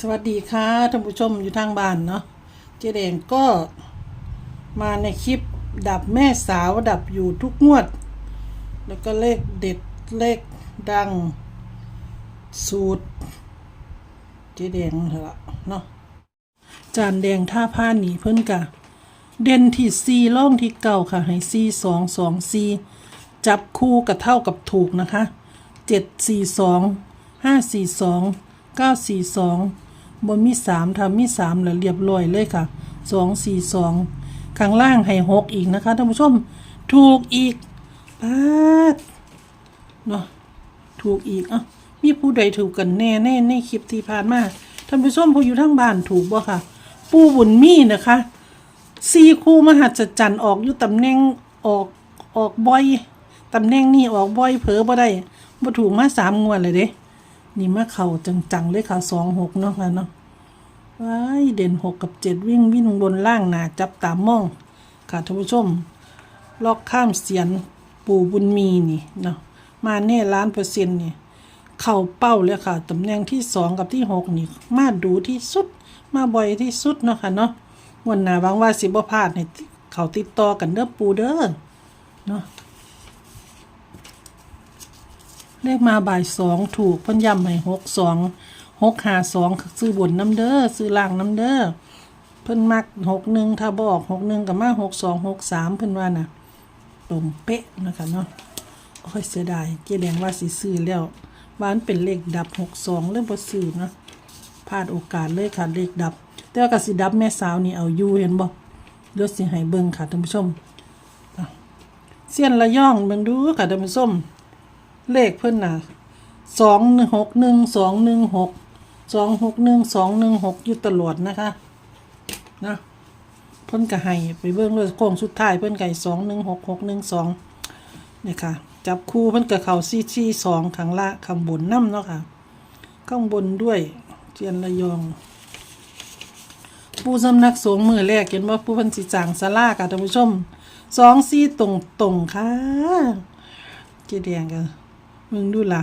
สวัสดีค่ะท่านผู้ชมอยู่ทางบ้านเนาะเจ๊แดงก็มาในคลิปดับแม่สาวดับอยู่ทุกงวด แล้วก็เลขเด็ดเลขดัง สูตร เจ๊แดงเถอะเนาะจานแดงท่าผ้าหนีเพิ่นกะ เด่นที่ซีล่องที่เก่าค่ะ ให้ซีสองสองซีจับคู่กับเท่ากับถูกนะคะเจ็ดสี่สองห้าสี่สองเก้าสี่สอง บนมีสามทำมีสามแล้วเรียบร้อยเลยค่ะสองสี่สองข้างล่างให้หกอีกนะคะท่านผู้ชมถูกอีกปาดเนาะถูกอีกอะมีผู้ใดถูกกันแน่แน่ในคลิปที่ผ่านมาท่านผู้ชมผู้อยู่ทั้งบ้านถูกบ่ค่ะ ปูบุญมีนะคะสี่คู่มหัศจรรย์ออกอยู่ตำแหน่งออกออกบ่อยตำแหน่งนี้ออกบ่อยเผลอบ่ได้บ่ถูกมาสามงวดเลยเด้นี่มาเข่าจังๆเลยค่ะสองหกเนาะค่ะเนาะ ว้ายเด่นหกกับเจ็ดวิ่งวิ่งบนล่างหนาจับตามมอง ค่ะท่านผู้ชม ลอกข้ามเสียนปู่บุญมีนี่เนาะมาแน่ล้านเปอร์เซ็นต์นี่เข่าเป้าเลยค่ะตำแหน่งที่สองกับที่หกนี่มาดูที่สุด มาบ่อยที่สุดเนาะค่ะเนาะวันหน้าบางว่าสิบพลาดเนี่ยเขาติดต่อกันเด้อปูเด้อเนาะเลขมาบ่ายสองถูกพิ่นยำให้หกสอง หกหาสองซื้อบนน้ำเด้อซื้อล่างน้ำเด้อเพิ่นมักหกหนึ่งถ้าบอกหกหนึ่งกับมาหกสองหกสามเพิ่นว่าน่ะตรงเป๊ะนะคะเนาะค่อยเสียดายเจ๊แดงว่าสิซื้อแล้วว่ามันเป็นเลขดับหกสองเรื่องบ่ซื้อนะพลาดโอกาสเลยค่ะเลขดับ แต่ว่ากสิดับแม่สาวนี่เอาอยู่เห็นบ่เดี๋ยวสิให้เบิ่งค่ะท่านผู้ชมเสี้ยนระย่องเบิ่งดูค่ะท่านผู้ชม เลขเพิ่นน่ะสองหนึ่งหกหนึ่งสองหนึ่งหก สองหกหนึ่งสองหนึ่งหกอยู่ตลอดนะคะนะเพิ่นก็ให้ไปเบิ่งเลยโค้งสุดท้ายเพิ่นไก่สองหนึ่งหกหกหนึ่งสองเนี่ยค่ะ จับคู่เพิ่นกับเข่าซีซีสองข้างละข้างบนน้ำเนาะค่ะ ข้างบนด้วยเจียนระยอง ผู้สำนักสงฆ์มือแรกเห็นว่าผู้พันสิจางสลาค่ะท่านผู้ชมสองซีตรงตรงค่ะเจีแดงกันมึงดูล่ะ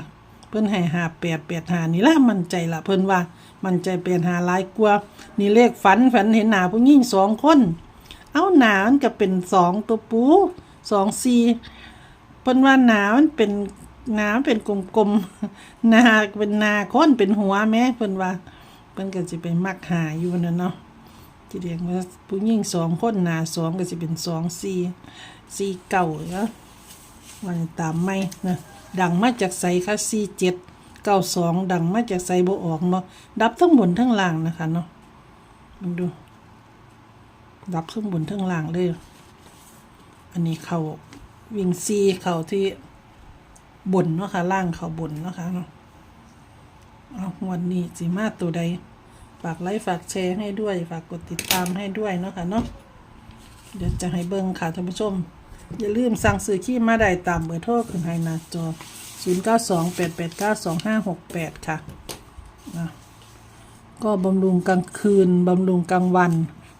พิ่นให้หาแปดแปดหานี่ละมันใจละเพิ่นว่า มันใจเป็นหาหลายกว่านี่เลขฝันฝันเห็นหนาผู้หญิงสองคน เอาหนามันก็เป็นสองตัวปูสองซีเพิ่นว่าหนามันเป็นหนามเป็นกลมๆหนาเป็นหนาค้นเป็นหัวแม่เพิ่นว่าเพิ่นก็สิไปมักหาอยู่นั่นเนาะที่เรียกว่าผู้หญิงสองคนหนาสองก็สิเป็นสองสี่สี่เก่าเนาะวันตามไม่นะ ดังมาจากใสค่ะสี่เจ็ดเก้าสองดังมาจากใสบ่ออกมาดับทั้งบนทั้งล่างนะคะเนาะมันดู ดับทั้งบนทั้งล่างเลยอันนี้เขาวิ่งซีเขาที่บนเนาะค่ะล่างเขาบนเนาะค่ะเนาะเอาวันนี้สิมาตัวใด ฝากไลค์ฝากแชร์ให้ด้วย ฝากกดติดตามให้ด้วยเนาะค่ะเนาะเดี๋ยวจะให้เบิ่งค่ะท่านผู้ชม อย่าลืมสั่งซื้อขี้มาได้ตามเบอร์โทรขึ้นให้หน้าจอ 0928892568 ค่ะนะก็บำรุงกลางคืน บำรุงกลางวัน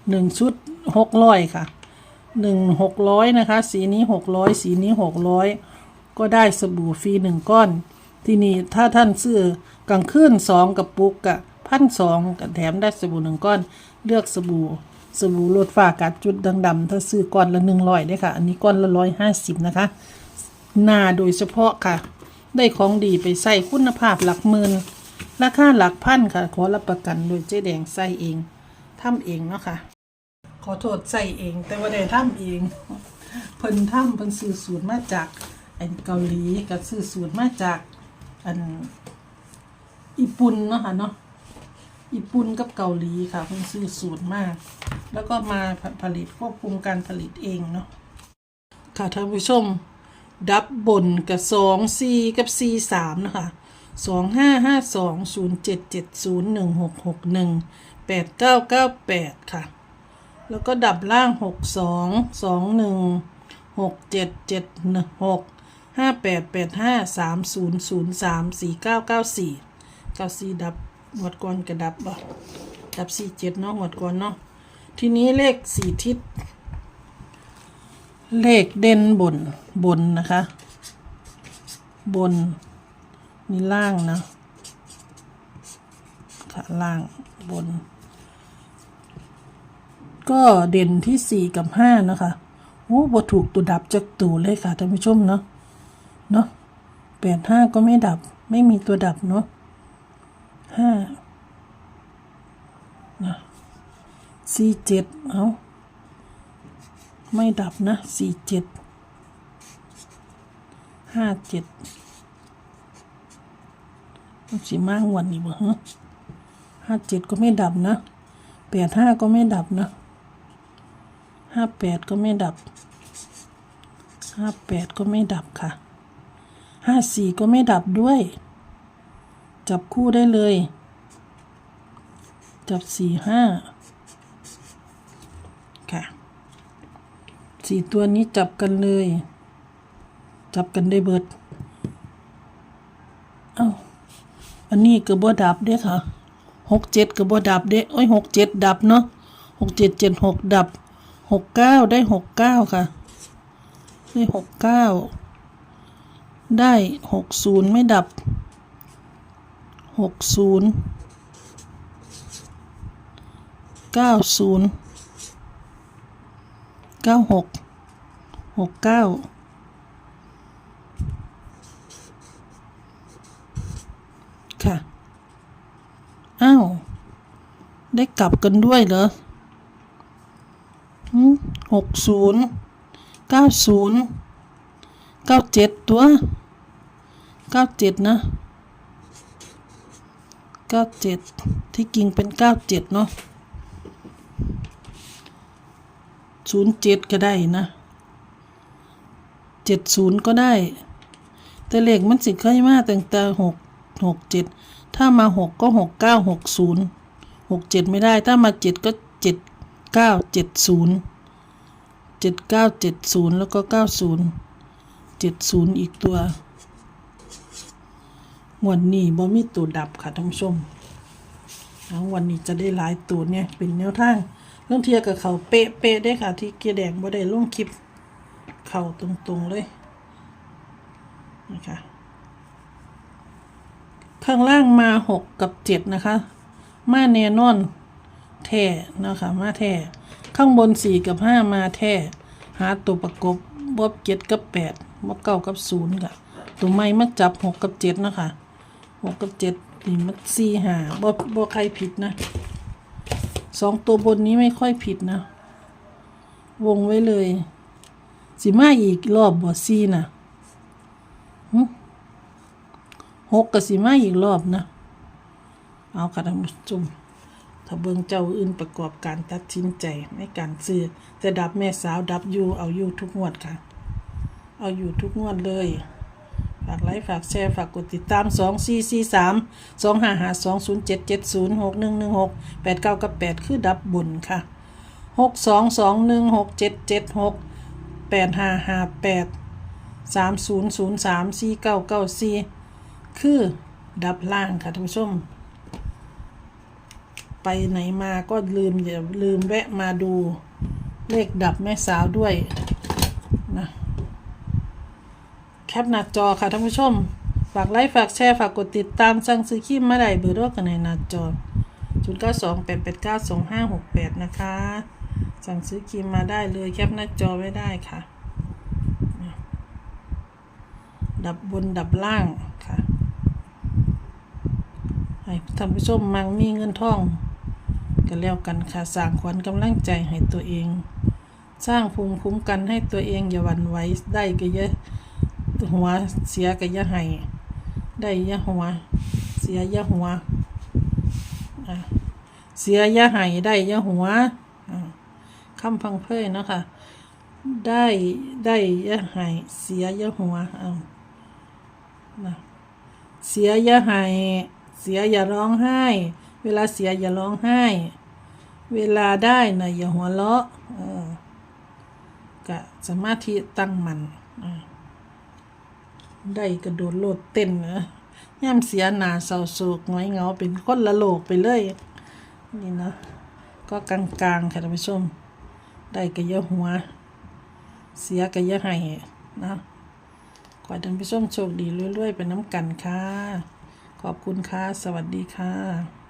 หนึ่งชุดหกร้อยค่ะหนึ่งหกร้อยนะคะ สีนี้หกร้อยสีนี้หกร้อยก็ได้สบู่ฟรีหนึ่งก้อน ที่นี่ถ้าท่านซื้อกลางคืนสองกับปุกกะพันสองกับแถมได้สบู่หนึ่งก้อน เลือกสบู่ สบู่ลดฝ้ากัดจุดดำๆถ้าซื้อก้อนละหนึ่งร้อยได้ค่ะ อันนี้ก้อนละร้อยห้าสิบนะคะ หน้าโดยเฉพาะค่ะ ได้ของดีไปใส่คุณภาพหลักหมื่นราคาหลักพันค่ะ ขอรับประกันโดยเจ๊แดงใส่เองทำเองเนาะค่ะ ขอโทษใส่เอง แต่ว่าได้ทำเองเพิ่นทำเพิ่นซื้อสูตรมาจากอันเกาหลีกับซื้อสูตรมาจากอันญี่ปุ่นเนาะค่ะเนาะญี่ปุ่นกับเกาหลีค่ะเพิ่นซื้อสูตรมาก แล้วก็มาผลิตควบคุมการผลิตเองเนาะค่ะท่านผู้ชม ดับบนกับสองซีกับซีสามนะคะสองห้าห้าสองศูนย์เจ็ดเจ็ดศูนย์หนึ่งหกหกหนึ่งแปดเก้าเก้าแปดค่ะ แล้วก็ดับล่างหกสองสองหนึ่งหกเจ็ดเจ็ดหนึ่งหกห้าแปดแปดห้าสามศูนย์ศูนย์สามสี่เก้าเก้าสี่เก้าสี่ดับหวดก่อนกระดับบ่ดับสี่เจ็ดเนาะหวดก่อนเนาะ ทีนี้เลขสี่ทิศ เลขเด่นบนบนนะคะ บนมีล่างนะค่ะล่างบน ก็เด่นที่สี่กับห้านะคะโอ้บถูกตัวดับจากตัวเลยค่ะท่านผู้ชมเนาะเนาะแปดห้าก็ไม่ดับไม่มีตัวดับเนาะห้านะ สี่เจ็ดเอาไม่ดับนะสี่เจ็ดห้าเจ็ดสิมากวันนี้บ่ฮะห้าเจ็ดก็ไม่ดับนะแปดห้าก็ไม่ดับนะห้าแปดก็ไม่ดับห้าแปดก็ไม่ดับค่ะห้าสี่ก็ไม่ดับด้วย จับคู่ได้เลย จับสี่ห้าค่ะ สี่ตัวนี้จับกันเลย จับกันได้เบิด เอ้า อันนี้ก็บ่ดับเด้ค่ะหกเจ็ดก็บ่ดับเด้โอ้ยหกเจ็ดดับเนาะหกเจ็ดเจ็ดหกดับหกเก้าได้หกเก้าค่ะ ได้หกเก้าได้หกศูนย์ไม่ดับหกศูนย์เก้าศูนย์ เก้าหกหกเก้าค่ะ อ้าว ได้กลับกันด้วยเหรอหกศูนย์เก้าศูนย์เก้าเจ็ดตัวเก้าเจ็ดนะเก้าเจ็ดที่จริงเป็นเก้าเจ็ดเนาะ ศูนย์เจ็ดก็ได้นะเจ็ดศูนย์ก็ได้ แต่เลขมันสิเคยมาตั้งแต่หกหกเจ็ดถ้ามาหกก็หกเก้าหกศูนย์หกเจ็ดไม่ได้ ถ้ามาเจ็ดก็เจ็ดเก้าเจ็ดศูนย์เจ็ดเก้าเจ็ดศูนย์แล้วก็เก้าศูนย์เจ็ดศูนย์อีกตัวงวันนี้บ่มีตัวดับค่ะท่านผู้ชมวันนี้จะได้หลายตัวเนี่ยเป็นแนวทาง เรื่องเทียกับเขาเป๊ะเป๊ะได้ค่ะ ที่เกียร์แดงบ่ได้ลงคลิป เข่าตรงๆเลยนะคะข้างล่างมาหกกับเจ็ดนะคะ มาแนนอนแท่นะคะมาแท่ข้างบนสี่กับห้ามาแท่หาตัวประกบบวบเจ็ดกับแปดบวบเก้ากับศูนย์ค่ะ ตัวไม่มาจับหกกับเจ็ดนะคะหกกับเจ็ดนี่มันสี่หาบวบบวใครผิดนะ สองตัวบนนี้ไม่ค่อยผิดนะ วงไว้เลย สิมาอีกรอบบวซี่นะหกกับสิมาอีกรอบนะ เอาค่ะท่านผู้ชมถ้าเบิ่งเจ้าอื่นประกอบการตัดสินใจในการซื้อจะดับแม่สาวดับอยูเอาอยู่ทุกงวดค่ะ เอาอยู่ทุกงวดเลยากไลค์ฝากแชร์ฝากกดติดตาม 2 4 4 3 2 5 5 2 0 7 7 0 6 1 1 6 8 9กับ8 คือดับบนค่ะ 6 2 2 1 6 7 7 6 8 5 5 8 3 0 0 3 4 9 9 4 คือดับล่างค่ะท่านผู้ชม ไปไหนมาก็ลืมอย่าลืมแวะมาดูเลขดับแม่สาวด้วยนะ แคปหน้าจอค่ะท่านผู้ชม ฝากไลค์ฝากแชร์ฝากกดติดตามสั่งซื้อครีมมาได้เบอร์โทรกันในหน้าจอ0 9 2 8 8 9 2 5 6 8 นะคะ สั่งซื้อครีมมาได้เลยแคปหน้าจอไว้ได้ค่ะ ดับบนดับล่างค่ะ ให้ท่านผู้ชมมังมีเงินทอง กันแล้วกันค่ะ สร้างขวัญกำลังใจให้ตัวเอง สร้างภูมิคุ้มกันให้ตัวเองอย่าหวั่นไหวได้ก็เยอะ หัวเสียก็อย่าให้ได้ย่าหัว เสียย่าหัวเสียย่าให้ได้ย่าหัวคำพังเพยเนาะค่ะได้ได้ย่าให้เสียย่าหัวเอานะเสียย่าให้เสียอย่าร้องไห้ เวลาเสียอย่าร้องไห้ เวลาได้นะอย่าหัวเราะกะสมาธิตั้งมันอ่า ได้กระโดดโลดเต้นนะย่ำเสียหนาเศร้าโศกหงอยเงาเป็นคนละโลกไปเลย นี่เนาะก็กลางๆค่ะท่านผู้ชม ได้กระยะหัว เสียกระยะให้นะขอท่านผู้ชมโชคดีรวยๆไปน้ำกันค่ะ ขอบคุณค่ะ สวัสดีค่ะ